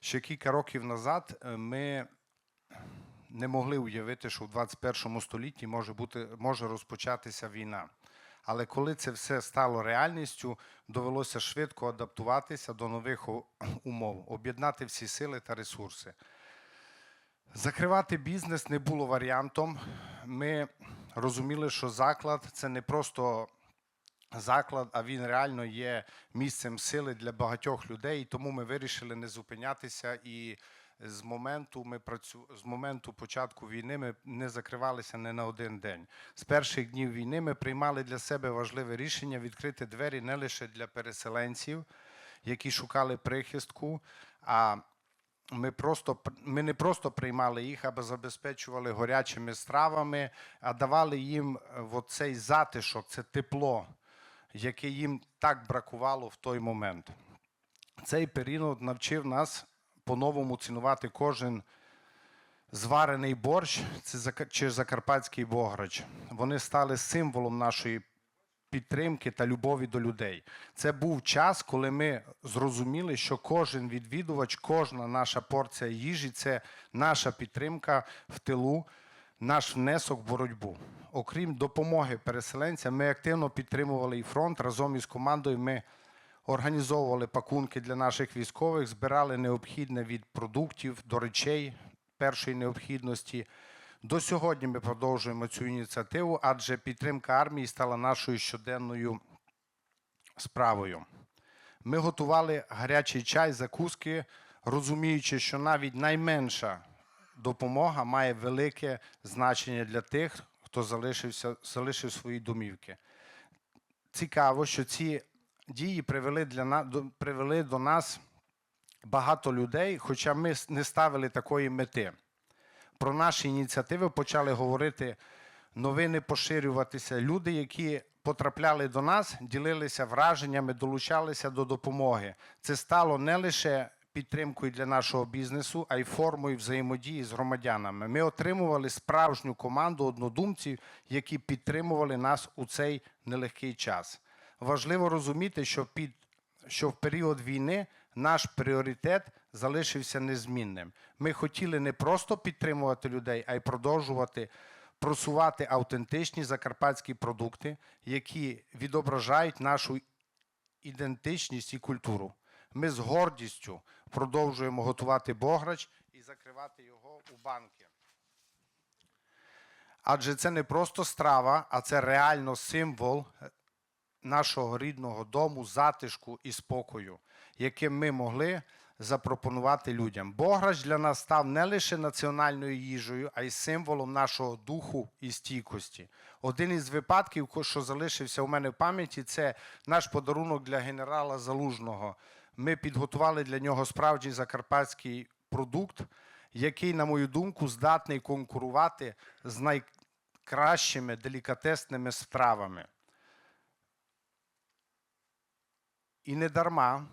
Ще кілька років назад е, ми не могли уявити, що в 21 столітті може, бути, може розпочатися війна. Але коли це все стало реальністю, довелося швидко адаптуватися до нових умов, об'єднати всі сили та ресурси. Закривати бізнес не було варіантом. Ми розуміли, що заклад це не просто заклад, а він реально є місцем сили для багатьох людей. Тому ми вирішили не зупинятися. І з моменту ми працю... з моменту початку війни ми не закривалися не на один день. З перших днів війни ми приймали для себе важливе рішення відкрити двері не лише для переселенців, які шукали прихистку, а ми просто ми не просто приймали їх, аби забезпечували горячими стравами, а давали їм е, цей затишок, це тепло, яке їм так бракувало в той момент. Цей період навчив нас по-новому цінувати кожен зварений борщ чи закарпатський бограч. Вони стали символом нашої підтримки та любові до людей. Це був час, коли ми зрозуміли, що кожен відвідувач, кожна наша порція їжі це наша підтримка в тилу, наш внесок в боротьбу. Окрім допомоги переселенцям, ми активно підтримували і фронт разом із командою. Ми організовували пакунки для наших військових, збирали необхідне від продуктів до речей першої необхідності. До сьогодні ми продовжуємо цю ініціативу, адже підтримка армії стала нашою щоденною справою. Ми готували гарячий чай, закуски, розуміючи, що навіть найменша допомога має велике значення для тих, хто залишився, залишив свої домівки. Цікаво, що ці дії привели, для привели до нас багато людей, хоча ми не ставили такої мети. Про наші ініціативи почали говорити новини, поширюватися. Люди, які потрапляли до нас, ділилися враженнями, долучалися до допомоги. Це стало не лише підтримкою для нашого бізнесу, а й формою взаємодії з громадянами. Ми отримували справжню команду однодумців, які підтримували нас у цей нелегкий час. Важливо розуміти, що під що в період війни наш пріоритет залишився незмінним. Ми хотіли не просто підтримувати людей, а й продовжувати просувати автентичні закарпатські продукти, які відображають нашу ідентичність і культуру. Ми з гордістю продовжуємо готувати бограч і закривати його у банки. Адже це не просто страва, а це реально символ нашого рідного дому, затишку і спокою, яким ми могли запропонувати людям. Бограч для нас став не лише національною їжею, а й символом нашого духу і стійкості. Один із випадків, що залишився у мене в пам'яті, це наш подарунок для генерала Залужного. Ми підготували для нього справжній закарпатський продукт, який, на мою думку, здатний конкурувати з найкращими делікатесними стравами. І не дарма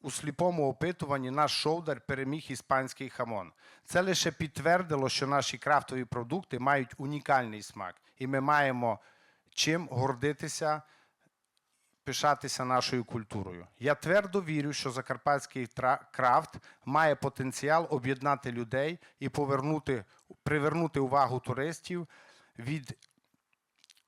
у сліпому опитуванні наш шовдар переміг іспанський хамон. Це лише підтвердило, що наші крафтові продукти мають унікальний смак, і ми маємо чим гордитися, пишатися нашою культурою. Я твердо вірю, що закарпатський крафт має потенціал об'єднати людей і повернути, привернути увагу туристів від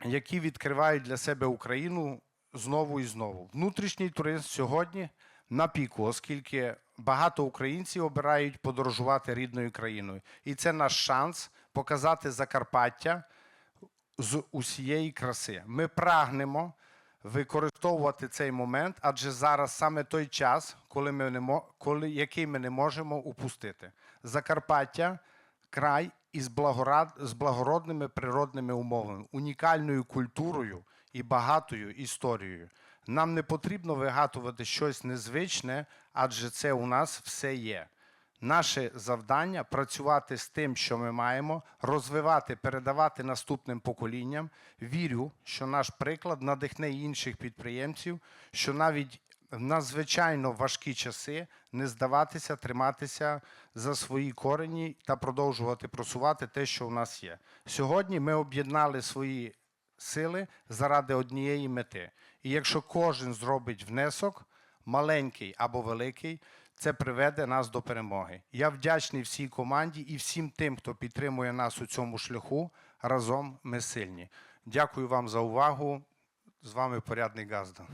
які відкривають для себе Україну знову і знову. Внутрішній туризм сьогодні на піку, оскільки багато українців обирають подорожувати рідною країною. І це наш шанс показати Закарпаття з усієї краси. Ми прагнемо використовувати цей момент, адже зараз саме той час, коли ми не коли, який ми не можемо упустити. Закарпаття край із благорад, з благородними природними умовами, унікальною культурою і багатою історією. Нам не потрібно вигадувати щось незвичне, адже це у нас все є. Наше завдання працювати з тим, що ми маємо, розвивати, передавати наступним поколінням. Вірю, що наш приклад надихне інших підприємців, що навіть в надзвичайно важкі часи не здаватися, триматися за свої корені та продовжувати просувати те, що у нас є. Сьогодні ми об'єднали свої сили заради однієї мети. І якщо кожен зробить внесок, маленький або великий, це приведе нас до перемоги. Я вдячний всій команді і всім тим, хто підтримує нас у цьому шляху. Разом ми сильні. Дякую вам за увагу. З вами порядний Газда.